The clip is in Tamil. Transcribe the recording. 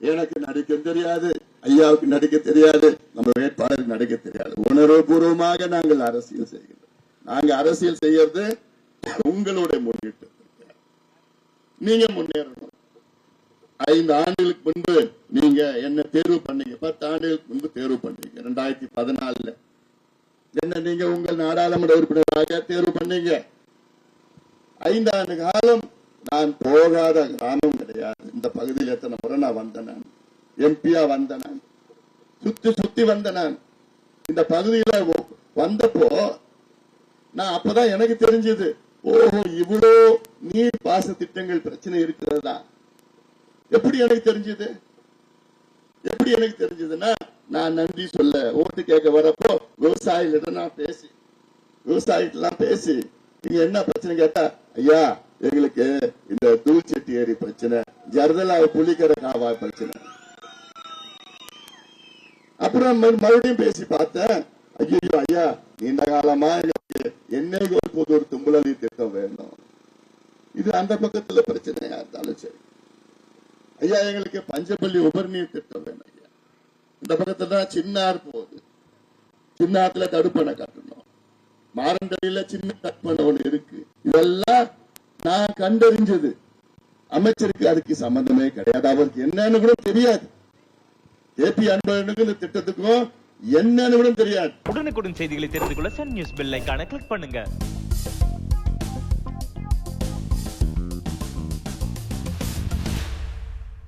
எனக்கு நடிக்க தெரியாது ஐயாவுக்கு நடிக்க தெரியாது நம்ம வேட்பாளருக்கு நடிக்க தெரியாது. உணர்வுபூர்வமாக நாங்கள் அரசியல் செய்கிறோம் நாங்க அரசியல் செய்யறது உங்களுடைய முன்னிட்டு. நீங்க முன்னேறணும். ஐந்து ஆண்டுகளுக்கு முன்பு நீங்க என்ன தேர்வு பண்ணீங்க? பத்து ஆண்டுகளுக்கு முன்பு தேர்வு பண்ணீங்க. ரெண்டாயிரத்தி பதினாலுல. என்ன நீங்க உங்கள் நாடாளுமன்ற உறுப்பினராக தேர்வு பண்ணீங்க? ஐந்து ஆண்டு காலம் நான் போகாத கிராமம் கிடையாது. இந்த பகுதியில் எத்தனை முறை நான் வந்தேன். நான் எம்பியா வந்தேன். நான் சுத்தி சுத்தி வந்தேன். நான் இந்த பகுதியில வந்தப்போ நான் அப்பதான் எனக்கு தெரிஞ்சது ஓஹோ இவ்வளோ நீர் பாச திட்டங்கள் பிரச்சனை இருக்கிறதா? எப்படி எனக்கு தெரிஞ்சது? எப்படி எனக்கு தெரிஞ்சதுன்னா நான் நன்றி சொல்ல ஓட்டு கேட்க வரப்போ விவசாயிகளிடம் நான் பேசி விவசாயிகிட்ட பேசி நீங்க என்ன பிரச்சனை கேட்டா ஐயா எங்களுக்கு இந்த தூள்செட்டி ஏரி பிரச்சனை ஜர்தலா புலிக்கரை காவாய் பிரச்சனை. அப்புறம் மறுபடியும் பேசி பார்த்தேன் ஐயோ ஐயா நீண்ட காலமா எங்களுக்கு என்னைக்கு ஒரு புது ஒரு தும்புலி திட்டம் வேணும்? இது அந்த பக்கத்துல பிரச்சனையா இருந்தாலும் சரி. ஐயா எங்களுக்கு பஞ்சப்பள்ளி உபர்நீர் திட்டம் வேணும் ஐயா. இந்த பக்கத்துல தான் சின்னார் போகுது. சின்னாத்துல தடுப்பணை கட்டணும். மாரண்டடியில சின்ன தடுப்பணை ஒண்ணு இருக்கு. இதெல்லாம் நான் கண்டறிஞ்சது. அமைச்சருக்கு அதுக்கு சம்பந்தமே கிடையாது. அவருக்கு என்னன்னு கூட தெரியாது. ஏபி அன்பழகனுக்கு இந்த திட்டத்துக்கும் என்னன்னு கூட தெரியாது. உடனுக்குடன் செய்திகளை தெரிந்து கொள்ள சன் நியூஸ் பெல் ஐக்கான கிளிக் பண்ணுங்க.